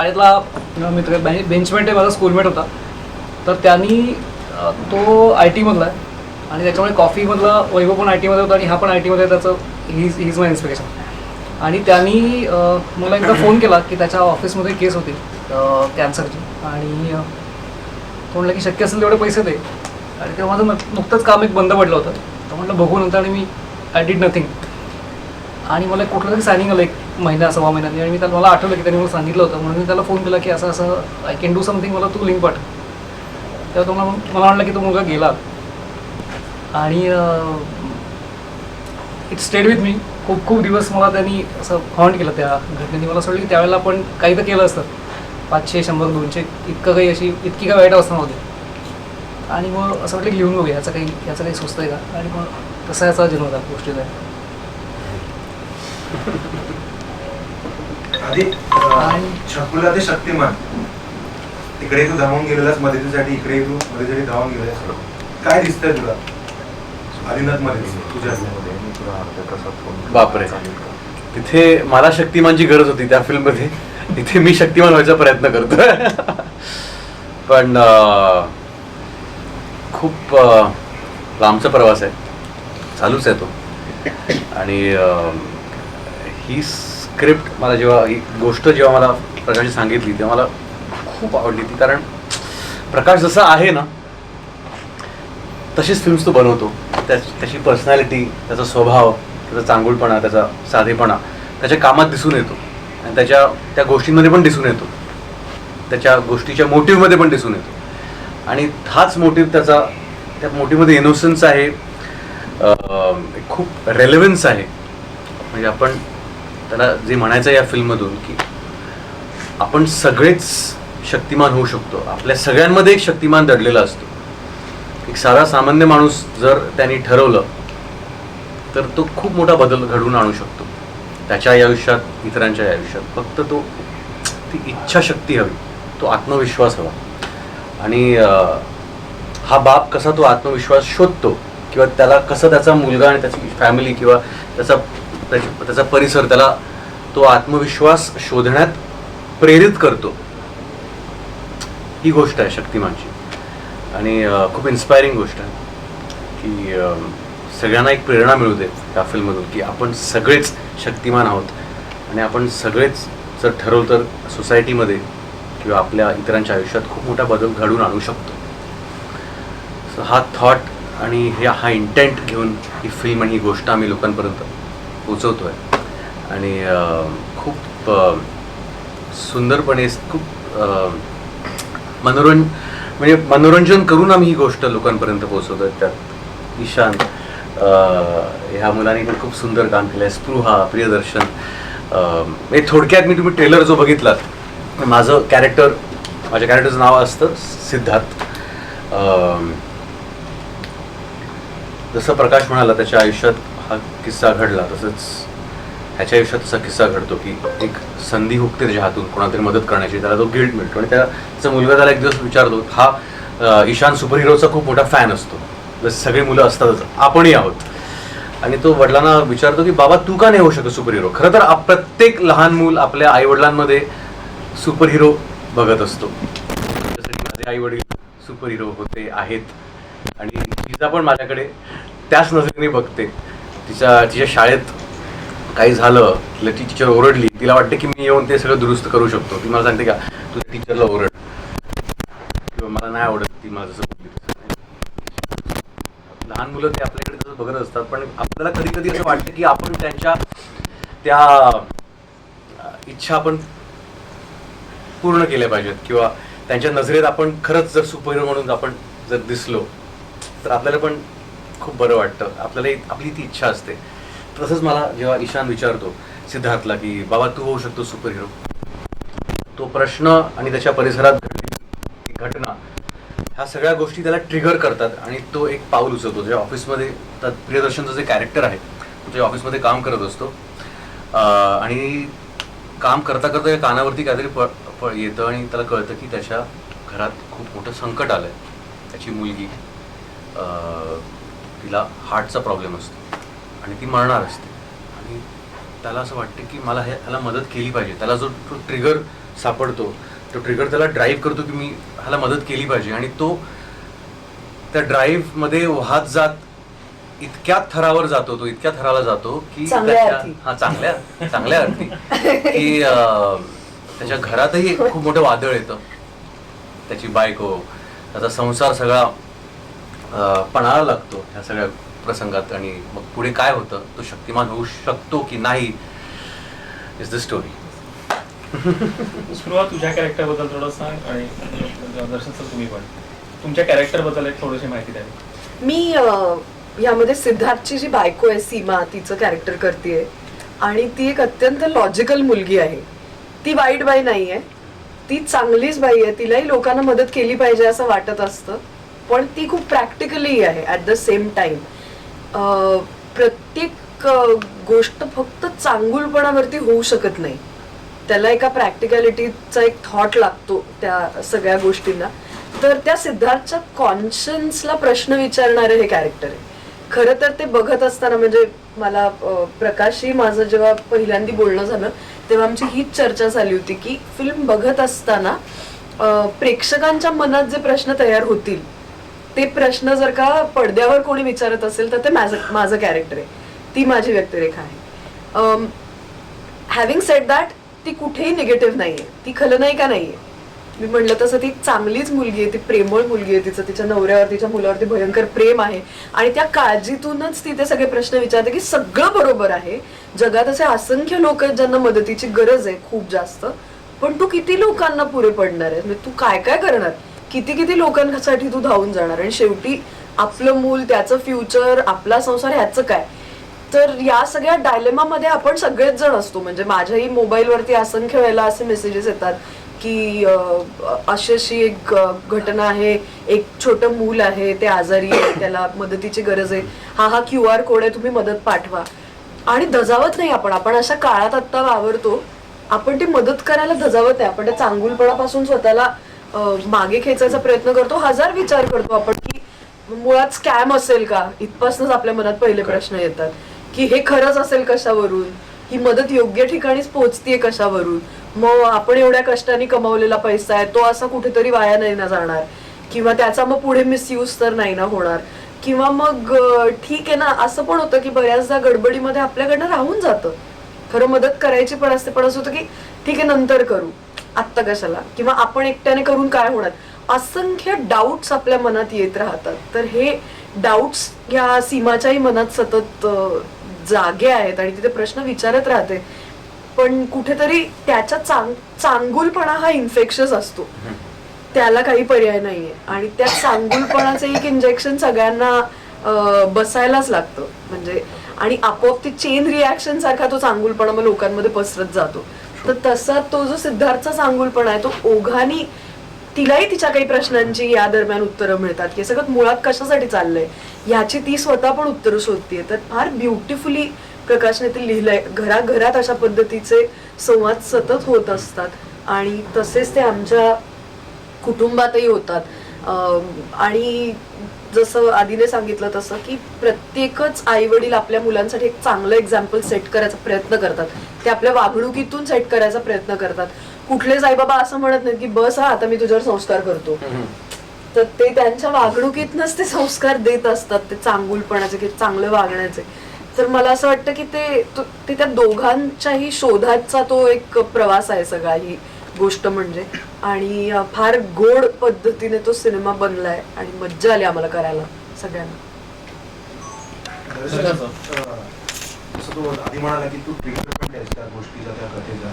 शाळेतला मित्र बेंचमेट आहे माझा स्कूलमेट होता. तर त्यांनी तो आय टीमधला आहे. आणि त्याच्यामुळे कॉफीमधला वैभव पण आय टीमध्ये होता आणि हा पण आय टीमध्ये त्याचं हीज हीज माय इन्स्पिरेशन आणि त्यांनी मला एकदा फोन केला की त्याच्या ऑफिसमध्ये केस होती कॅन्सरची आणि तो म्हटलं की शक्य असेल तेवढे पैसे दे. आणि तेव्हा माझं नुकतंच काम एक बंद पडलं होतं. तर म्हटलं बघू नंतर आणि मी आय डीड नथिंग आणि मला कुठलं तरी सायनिंग आलं एक महिना सव्वा महिन्यात. आणि मी त्याला मला आठवलं की त्यांनी मला सांगितलं होतं. म्हणून मी त्याला फोन केला की असं असं आय कॅन डू समथिंग मला तू लिंक पाठ. तेव्हा तो मला मला की तो मुलगा गेला. आणि इट स्टेड विथ मी खूप खूप दिवस मला त्यांनी असं हॉन्ट केलं त्या घटनेने. मला असं वाटलं की त्यावेळेला आपण काही तर केलं असतं. पाचशे शंभर दोनशे इतकं काही अशी इतकी काही वाईट अवस्था नव्हती. आणि मग असं वाटलं की लिहून बघूया याचं काही याचं काही सुचतं आहे का? आणि मग तसा याचा जन्म होता गोष्टीचा. अरे छकुला ते शक्तिमान. तिकडे तू धावून गेलेलास मदतीसाठी इकडे तू मदतीसाठी धावून गेलेलास. काय दिसतंय तुला? आदिनाथमध्ये तुझ्या बापरे. तिथे मला शक्तिमानची गरज होती त्या फिल्ममध्ये इथे मी शक्तिमान व्हायचा प्रयत्न करतोय. पण खूप लांबचा प्रवास आहे. चालूच आहे तो. आणि ही स्क्रिप्ट मला जेव्हा ही गोष्ट जेव्हा मला प्रकाशने सांगितली तेव्हा मला खूप आवडली ती. कारण प्रकाश जसा आहे ना तशीच फिल्म्स तो बनवतो. त्या त्याची पर्सनॅलिटी त्याचा स्वभाव त्याचा चांगुलपणा त्याचा साधेपणा त्याच्या कामात दिसून येतो. आणि त्याच्या त्या गोष्टींमध्ये पण दिसून येतो. त्याच्या गोष्टीच्या मोटिव्हमध्ये पण दिसून येतो. आणि हाच मोटिव्ह त्याचा त्या मोटिव्हमध्ये इनोसन्स आहे. खूप रेलेव्हन्स आहे. म्हणजे आपण त्याला जे म्हणायचं आहे या फिल्ममधून की आपण सगळेच शक्तिमान होऊ शकतो. आपल्या सगळ्यांमध्ये एक शक्तिमान दडलेला असतो. एक साधा सामान्य माणूस जर त्यांनी ठरवलं तर तो खूप मोठा बदल घडवून आणू शकतो. त्याच्याही आयुष्यात इतरांच्या आयुष्यात. फक्त तो ती इच्छाशक्ती हवी. तो आत्मविश्वास हवा. आणि हा बाप कसा तो आत्मविश्वास शोधतो किंवा त्याला कसं त्याचा मुलगा आणि त्याची फॅमिली किंवा त्याचा त्याचा परिसर त्याला तो आत्मविश्वास शोधण्यात प्रेरित करतो. ही गोष्ट आहे शक्तिमानची. आणि खूप इन्स्पायरिंग गोष्ट आहे की सगळ्यांना एक प्रेरणा मिळू दे या फिल्ममधून की आपण सगळेच शक्तिमान आहोत. आणि आपण सगळेच जर ठरवलं तर सोसायटीमध्ये किंवा आपल्या इतरांच्या आयुष्यात खूप मोठा बदल घडून आणू शकतो. सो हा थॉट आणि हे हा इंटेंट घेऊन ही फिल्म आणि ही गोष्ट आम्ही लोकांपर्यंत पोचवतो आहे आणि खूप सुंदरपणे खूप अं, मनोरंज म्हणजे मनोरंजन करून आम्ही ही गोष्ट लोकांपर्यंत पोहोचवतो त्यात ईशान ह्या मुलांनी पण खूप सुंदर काम केलं आहे स्पृहा प्रियदर्शन म्हणजे थोडक्यात मी तुम्ही ट्रेलर जो बघितलात माझं कॅरेक्टर माझ्या कॅरेक्टरचं नाव असतं सिद्धार्थ. जसं प्रकाश म्हणाला त्याच्या आयुष्यात किस्सा घडला तसंच ह्याच्या आयुष्यात असा किस्सा घडतो की एक संधी हुकते त्याच्या हातून कोणातरी मदत करण्याची त्याला तो गिल्ट मिळतो. आणि त्याचा मुलगा त्याला एक दिवस विचारतो हा ईशान सुपर हिरोचा खूप मोठा फॅन असतो. सगळे मुलं असतातच आपणही आहोत. आणि तो वडिलांना विचारतो की बाबा तू का नाही होऊ शकत सुपर हिरो खरं तर प्रत्येक लहान मूल आपल्या आई वडिलांमध्ये सुपर हिरो बघत असतो. जसं की माझे आई वडील सुपर हिरो होते आहेत. आणि तिचा पण माझ्याकडे त्याच नजरेने बघते. तिच्या तिच्या शाळेत काही झालं तिला ती टीचर ओरडली. तिला वाटते की मी येऊन ते सगळं दुरुस्त करू शकतो. ती मला सांगते का तू टीचरला ओरड. किंवा मला नाही आवडत ती मला जसं बोलली लहान मुलं ते आपल्याकडे तसं बघत असतात पण आपल्याला कधी कधी असं वाटतं की आपण त्यांच्या त्या इच्छा आपण पूर्ण केल्या पाहिजेत. किंवा त्यांच्या नजरेत आपण खरंच जर सुपर म्हणून आपण जर दिसलो तर आपल्याला पण खूप बरं वाटतं. आपल्याला एक- आपली ती इच्छा असते. तसंच मला जेव्हा ईशान विचारतो सिद्धार्थला की बाबा तू होऊ शकतो सुपर हिरो तो प्रश्न आणि त्याच्या परिसरात घडलेली घटना ह्या सगळ्या गोष्टी त्याला ट्रिगर करतात आणि तो एक पाऊल उचलतो. ज्या ऑफिसमध्ये त्या प्रियदर्शनचं जे कॅरेक्टर आहे तो त्या ऑफिसमध्ये काम करत असतो आणि काम करता करता या कानावरती काहीतरी प प- येतं आणि त्याला कळतं की त्याच्या घरात खूप मोठं संकट आलं आहे त्याची मुलगी तिला हार्टचा प्रॉब्लेम असतो. आणि ती मरणार असते. आणि त्याला असं वाटतं की मला हे त्याला मदत केली पाहिजे. त्याला जो ट्रिगर सापडतो तो ट्रिगर त्याला ड्राईव्ह करतो की मी ह्याला मदत केली पाहिजे. आणि तो त्या ड्राईव्हमध्ये वाहत जात इतक्या थरावर जातो तो इतक्या थराला जातो की त्याच्या-. हा चांगल्या चांगल्या अर्थी. की त्याच्या घरातही खूप मोठं वादळ येतं. त्याची बायको त्याचा संसार सगळा पणाला लागतो ह्या सगळ्या प्रसंगात आणि मग पुढे काय होतं तो शक्तिमान होऊ शकतो की नाही इज द स्टोरी स्पृहा तुझ्या कॅरेक्टरबद्दल थोडं सांग आणि दर्शन सर तुम्ही पण. तुमच्या कॅरेक्टरबद्दल एक थोडीशी माहिती द्यावी मी यामध्ये सिद्धार्थची जी बायको आहे सीमा तिचं कॅरेक्टर करते आणि ती एक अत्यंत लॉजिकल मुलगी आहे. ती वाईट बाई नाही आहे ती चांगलीच बाई आहे. तिलाही लोकांना मदत केली पाहिजे असं वाटत असतं. पण ती खूप प्रॅक्टिकली आहे ॲट द सेम टाइम प्रत्येक गोष्ट फक्त चांगुलपणावरती होऊ शकत नाही. त्याला एका प्रॅक्टिकॅलिटीचा एक थॉट लागतो त्या सगळ्या गोष्टींना. तर त्या सिद्धार्थच्या कॉन्शन्सला प्रश्न विचारणारं हे कॅरेक्टर आहे. खरं तर ते बघत असताना म्हणजे मला प्रकाशही माझं जेव्हा पहिल्यांदा बोलणं झालं तेव्हा आमची हीच चर्चा झाली होती की फिल्म बघत असताना प्रेक्षकांच्या मनात जे प्रश्न तयार होतील ते प्रश्न जर का पडद्यावर कोणी विचारत असेल तर ते माझं माझं कॅरेक्टर आहे. ती माझी व्यक्तिरेखा आहे. हॅव्हिंग सेट दॅट ती कुठेही निगेटिव्ह नाहीये. ती खलनायिका नाहीये? मी म्हणलं तसं ती चांगलीच मुलगी आहे ती प्रेमळ मुलगी आहे तिचं तिच्या नवऱ्यावर तिच्या मुलावरती भयंकर प्रेम आहे. आणि त्या काळजीतूनच ती ते सगळे प्रश्न विचारते की सगळं बरोबर आहे. जगात असे असंख्य लोक आहेत ज्यांना मदतीची गरज आहे खूप जास्त. पण तू किती लोकांना पुरे पडणार आहे म्हणजे तू काय काय करणार? किती किती लोकांसाठी तू धावून जाणार? आणि शेवटी आपलं मूल त्याचं फ्युचर आपला संसार ह्याचं काय? तर या सगळ्या डायलेमामध्ये आपण सगळेच जण असतो. म्हणजे माझ्याही मोबाईलवरती असंख्य वेळेला असे मेसेजेस येतात की अशी अशी एक घटना आहे. एक छोटं मूल आहे. ते आजारी आहे. त्याला मदतीची गरज आहे. हा हा क्यू आर कोड आहे. तुम्ही मदत पाठवा. आणि धजावत नाही आपण. आपण अशा काळात आत्ता वावरतो. आपण ती मदत करायला धजावत नाही. आपण त्या चांगुलपणापासून स्वतःला मागे खेचायचा प्रयत्न करतो. हजार विचार करतो आपण की मुळात स्कॅम असेल का? इथपासूनच आपल्या मनात पहिले प्रश्न येतात. की हे खरंच असेल कशावरून? ही मदत योग्य ठिकाणीच पोहोचतीये कशावरून? मग आपण एवढ्या कष्टाने कमावलेला पैसा आहे तो असा कुठेतरी वाया नाही ना जाणार. किंवा त्याचा मग पुढे मिसयूज तर नाही ना होणार. किंवा मग ठीक आहे ना असं पण होतं की बऱ्याचदा गडबडीमध्ये आपल्याकडनं राहून जातं. खरं मदत करायची पण असते पण असं होतं की ठीक आहे नंतर करू. आत्ता कशाला? किंवा आपण एकट्याने करून काय होणार? असंख्य डाऊट्स आपल्या मनात येत राहतात. तर हे डाऊट्स ह्या सीमाच्याही मनात सतत जागे आहेत आणि तिथे प्रश्न विचारत राहते. पण कुठेतरी त्याच्या चांग चांगुलपणा हा इन्फेक्शस असतो. त्याला काही पर्याय नाहीये. आणि त्या चांगुलपणाचं एक इंजेक्शन सगळ्यांना बसायलाच लागतं. म्हणजे आणि आपोआप ते चेन रिॲक्शन सारखा तो चांगुलपणा मग लोकांमध्ये पसरत जातो. तर तसा तो जो सिद्धार्थचा चांगुलपणा आहे तो ओघानी तिलाही तिच्या काही प्रश्नांची या दरम्यान उत्तरं मिळतात की हे सगळं मुळात कशासाठी चाललंय? याची ती स्वतः पण उत्तरं शोधतीये. तर फार ब्युटिफुली प्रकाशने ते लिहिलंय. घराघरात अशा पद्धतीचे संवाद सतत होत असतात आणि तसेच ते आमच्या कुटुंबातही होतात. आणि जसं आधीने सांगितलं तसं की प्रत्येकच आई वडील आपल्या मुलांसाठी एक चांगलं एक्झाम्पल सेट करायचा प्रयत्न करतात. ते आपल्या वागणुकीतून सेट करायचा प्रयत्न करतात. कुठलेच आई बाबा असं म्हणत नाहीत की बस हा आता मी तुझ्यावर संस्कार करतो. तर ते त्यांच्या वागणुकीतनच ते संस्कार देत असतात ते चांगुलपणाचे की चांगलं वागण्याचे. तर मला असं वाटतं की ते त्या दोघांच्याही शोधाचा तो एक प्रवास आहे सगळा. ही गोष्ट म्हणजे. आणि फार गोड पद्धतीने तो सिनेमा बनलाय आणि मज्जा आली आम्हाला करायला सगळ्यांना. आधी म्हणाला की तू ट्रिगर पण द्यायची त्या गोष्टीचा त्या कथेचा.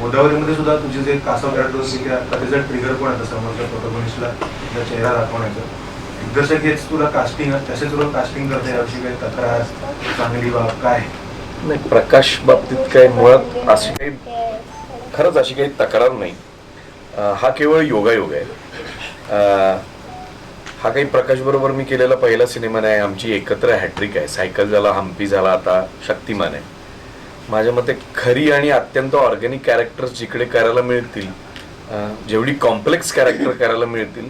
गोदावरीमध्ये सुद्धा तुझे जे कासव कॅरेक्टर होते त्या कथेचा ट्रिगर पण आहे? समोरच्या प्रोटोगनिस्टला तुझा चेहरा दाखवण्याचा. दिग्दर्शक हेच तुला कास्टिंग तसे तुला कास्टिंग करते याविषयी काही तक्रार चांगली बाब काय? नाही प्रकाश बाबतीत काही मुळात अशी काही खरंच अशी काही तक्रार नाही. हा केवळ योगायोग आहे. हा काही प्रकाशबरोबर मी केलेला पहिला सिनेमा नाही आमची एकत्र हॅट्रिक आहे. सायकल झाला हम्पी झाला आता शक्तिमान आहे. माझ्या मते खरी आणि अत्यंत ऑर्गॅनिक कॅरेक्टर्स जिकडे करायला मिळतील जेवढी कॉम्प्लेक्स कॅरेक्टर करायला मिळतील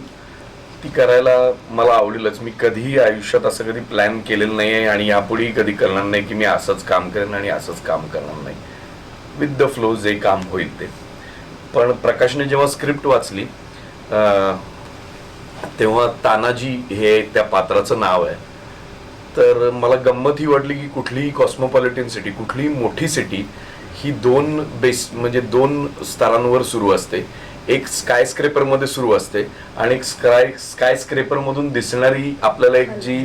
ती करायला मला आवडेलच. मी कधीही आयुष्यात असं कधी प्लॅन केलेलं नाही आहे आणि यापुढेही कधी करणार नाही की मी असंच काम करेन आणि असंच काम करणार नाही. विथ द फ्लो जे काम होईल ते. पण प्रकाशने जेव्हा स्क्रिप्ट वाचली तेव्हा तानाजी हे त्या पात्राचं नाव आहे. तर मला गंमत ही वाटली की कुठलीही कॉस्मोपॉलिटन सिटी कुठलीही मोठी सिटी ही दोन बेस म्हणजे दोन स्तरांवर सुरू असते. एक स्काय स्क्रेपरमध्ये सुरू असते आणि एक स्काय स्काय स्क्रेपरमधून दिसणारी आपल्याला एक जी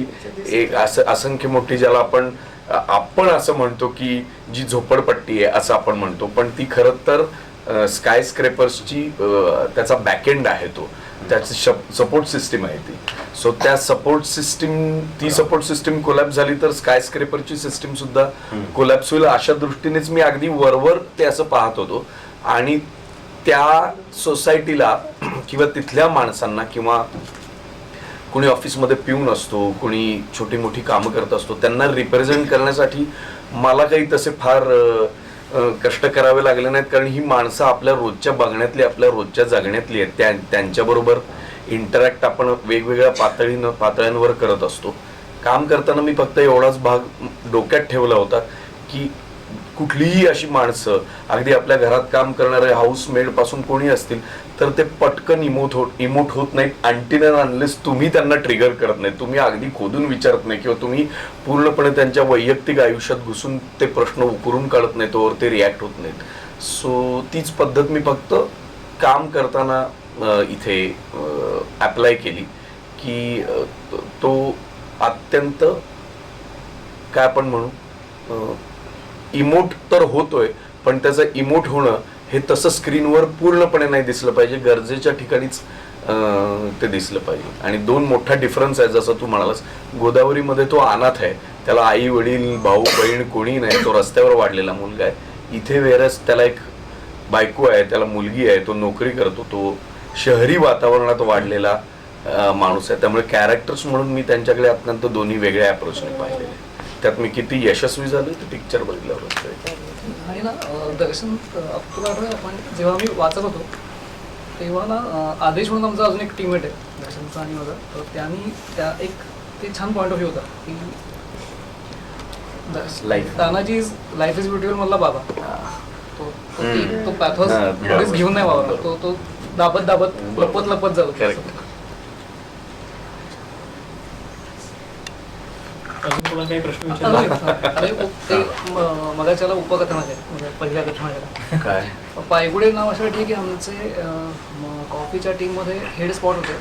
एक असं असंख्य मोठी ज्याला आपण आपण असं म्हणतो की जी झोपडपट्टी आहे असं आपण म्हणतो पण ती खरं तर स्काय स्क्रेपर्सची त्याचा बॅकएंड आहे तो. त्याची सपोर्ट सिस्टीम आहे ती. सो त्या सपोर्ट सिस्टीम ती सपोर्ट सिस्टीम कोलॅप्स झाली तर स्काय स्क्रेपरची सिस्टीम सुद्धा कोलॅप्स होईल. अशा दृष्टीनेच मी अगदी वरवर ते असं पाहत होतो. आणि त्या सोसायटीला किंवा तिथल्या माणसांना किंवा कुणी ऑफिसमध्ये पिऊन असतो कुणी छोटी मोठी कामं करत असतो त्यांना रिप्रेझेंट करण्यासाठी मला काही तसे फार कष्ट करावे लागले नाहीत. कारण ही माणसं आपल्या रोजच्या बघण्यातली आपल्या रोजच्या जगण्यातली आहेत. त्या त्यांच्याबरोबर इंटरॅक्ट आपण वेगवेगळ्या पातळीनं पातळ्यांवर करत असतो. काम करताना मी फक्त एवढाच भाग डोक्यात ठेवला होता की कुठलीही अशी माणसं अगदी आपल्या घरात काम करणारे हाऊसमेडपासून कोणी असतील तर ते पटकन इमोट होत इमोट होत नाहीत. अँटीनर अनलेस तुम्ही त्यांना ट्रिगर करत नाही तुम्ही अगदी खोदून विचारत नाही किंवा तुम्ही पूर्णपणे त्यांच्या वैयक्तिक आयुष्यात घुसून ते प्रश्न उकरून काढत नाही तोवर ते रिॲक्ट होत नाहीत. सो तीच पद्धत मी फक्त काम करताना इथे ॲप्लाय केली की तो- तो अत्यंत काय आपण म्हणू इमोट तर होतोय पण त्याचं इमोट होणं हे तसं स्क्रीनवर पूर्णपणे नाही दिसलं पाहिजे. गरजेच्या ठिकाणीच ते दिसलं पाहिजे. आणि दोन मोठा डिफरन्स आहे जसं तू म्हणालास गोदावरीमध्ये तो अनाथ आहे. त्याला आई वडील भाऊ बहीण कोणी नाही. तो रस्त्यावर वाढलेला मुलगा आहे. इथे वेरस त्याला एक बायको आहे त्याला मुलगी आहे तो नोकरी करतो तो शहरी वातावरणात वाढलेला माणूस आहे. त्यामुळे कॅरेक्टर्स म्हणून मी त्यांच्याकडे अत्यंत दोन्ही वेगळ्या अप्रोचने पाहिलेले आहे. त्यात मी किती यशस्वी झालो ते पिक्चर बघितल्यावर. आणि ना दर्शन आपण जेव्हा मी वाचत होतो तेव्हा ना आदेश म्हणून आमचा अजून एक टीममेट आहे दर्शनचा आणि माझा तर त्यांनी त्या एक ते छान पॉईंट ऑफ व्ह्यू होता की. Tanaji is life is beautiful मधला बाबा तो तो पॅथॉस. घेऊन नाही बाबा तो तो दाबत दाबत लपत लपत जातो Correct. अजून तुला काही प्रश्न अरे विचारले अरे, ते म- मगाच्याला उपकथनात आहे म्हणजे पहिल्या कथनाच्या काय? पायगुडे नाव अशासाठी आहे की आमचे कॉफीच्या टीममध्ये हेड स्पॉट होते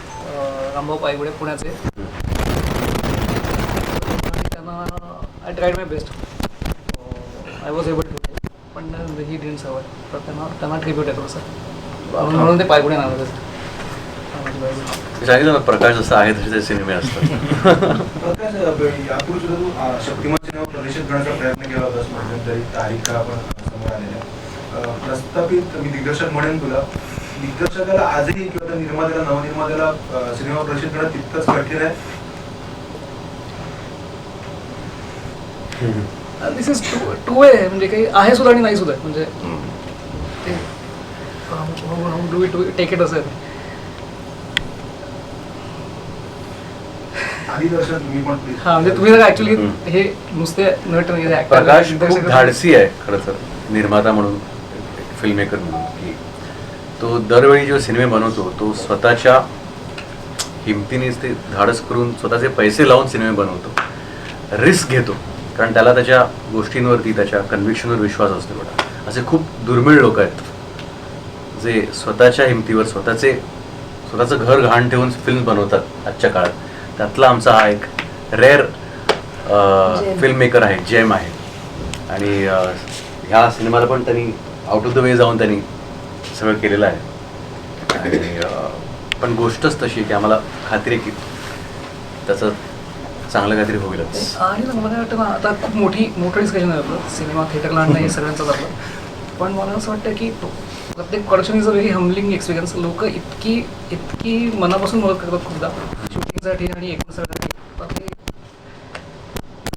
रामभाऊ पायगुडे पुण्याचे. त्यांना I tried my best I was able to पण ही डिन सवय तर त्यांना त्यांना ट्रिब्यूट आहे थोडंसं. म्हणून ते पायगुडे नाव आहे. सांगितलं ना प्रकाश जसा आहे तसे ते सिनेमे असतात. प्रकाश यापूर्वी सुद्धा तू अं, शक्तिमान सिनेमा प्रदर्शित करण्याचा प्रयत्न केला होतास मध्यंतरी तारीख आपण समोर आलेल्या. अं, प्रस्थापित मी दिग्दर्शक म्हणेन तुला. दिग्दर्शकाला आजही किंवा त्या निर्मात्याला नवनिर्मात्याला सिनेमा प्रदर्शित करणं तितकंच कठीण आहे. This is two two way म्हणजे काही आहे सुद्धा आणि नाही सुद्धा. म्हणजे ते डू इट टेक इट असं आहे. आधी दर्शन तुम्ही पण please. हा म्हणजे तुम्ही जर ऍक्च्युली हम्म. हे नुसते नट नाही actor, प्रकाश खूप दिग्दर्शक- धाडसी आहे खरं तर. निर्माता म्हणून फिल्म मेकर म्हणून की तो दरवेळी जो सिनेमे बनवतो तो स्वतःच्या हिमतीनेच ते धाडस करून स्वतःचे पैसे लावून सिनेमे बनवतो. रिस्क घेतो. कारण त्याला त्याच्या गोष्टींवरती त्याच्या कन्व्हिक्शनवर विश्वास असतो बघा असे खूप दुर्मिळ लोक आहेत. जे स्वतःच्या हिमतीवर स्वतःचे स्वतःचं घर घाण ठेवून फिल्म बनवतात आजच्या काळात. त्यातला आमचा हा एक रेअर. फिल्म मेकर आहे जेम आहे. आणि ह्या सिनेमाला पण त्यांनी आउट ऑफ द वे जाऊन त्यांनी सगळं केलेलं आहे. आणि पण गोष्टच तशी की आम्हाला खात्री की त्याचं चांगलं काहीतरी होईलच. आणि मला वाटतं ना आता खूप मोठी मोठं डिस्कशन आहे आपलं सिनेमा थिएटरला आणणं हे सगळ्यांचंच आपलं पण मला असं वाटतं की प्रत्येक production is a very humbling experience लोक इतकी इतकी मनापासून मदत करतात खूपदा. शूटिंगसाठी आणि एकमेकांसाठी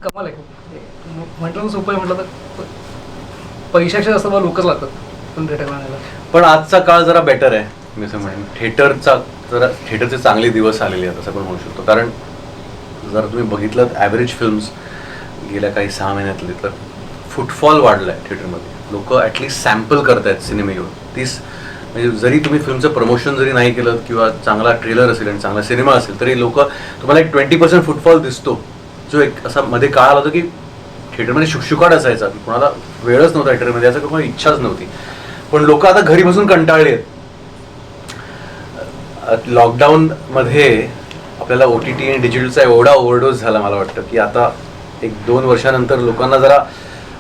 तर कमाल आहे खूप. म्हटलं सोपं आहे म्हटलं तर पैशाच्या जास्त मला लोकच लागतात पण थिएटर आणायला. पण आजचा काळ जरा बेटर आहे मी असं म्हणेन. थिएटरचा जरा थिएटरचे चांगले दिवस आलेले आहेत असं आपण म्हणू शकतो. कारण जर तुम्ही बघितलं ॲव्हरेज फिल्म्स गेल्या काही सहा महिन्यातले तर फुटफॉल वाढला आहे थिएटरमध्ये लोक ॲटलिस्ट सॅम्पल करत आहेत सिनेमे घेऊन. तीस म्हणजे जरी तुम्ही फिल्मचं प्रमोशन जरी नाही केलं किंवा चांगला ट्रेलर असेल आणि चांगला सिनेमा असेल तरी लोक तुम्हाला एक ट्वेंटी पर्सेंट फुटफॉल दिसतो. जो एक असा मध्ये काळ आला होता की थिएटरमध्ये शुकशुकाट असायचा. की कोणाला वेळच नव्हता थिएटरमध्ये याचं कोणाला इच्छाच नव्हती. पण लोक आता घरी बसून कंटाळले आहेत. लॉकडाऊनमध्ये आपल्याला ओ टी टी आणि डिजिटलचा एवढा ओव्हरडोस झाला मला वाटतं की आता एक दोन वर्षानंतर लोकांना जरा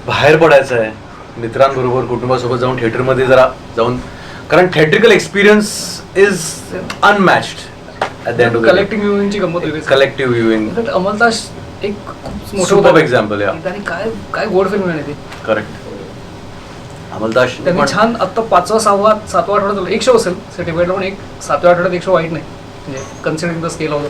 बाहेर पडायचं आहे. मित्रांबरोबर कुटुंबासोबत जाऊन थिएटरमध्ये जरा जाऊन कारण theatrical experience is unmatched at the end of collective व्ह्यूइंगची गंमत वेगळीच. कलेक्टिव्ह व्ह्युइंग अमलताश एक खूप मोठं example, yeah. आणि काय काय गोड फिल्म आहे ती. करेक्ट अमलदास त्यांनी छान आत्ता पाचवा सहावा सातवा आठवड्यात एक शो असेल. सर्टिफिकेटला पण एक सातव्या आठवड्यात एक शो वाईट नाही. म्हणजे considering the scale of the